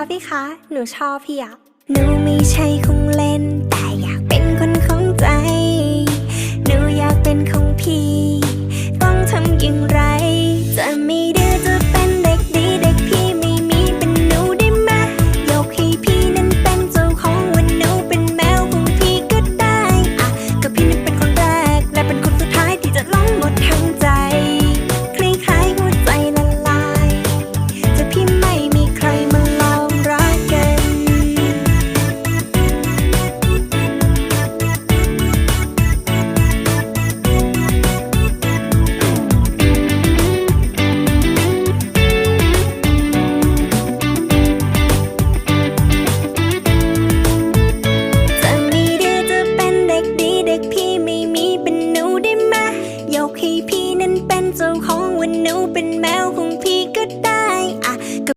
คะพี่คะ หนูชอบพี่อะหนูไม่ใช่ของเล่น แต่อยากเป็นคนของใจ หนูอยากเป็นของพี่ ต้องทำอย่างไร ยกให้พี่นั้นเป็นเจ้าของวันหนูเป็นแมว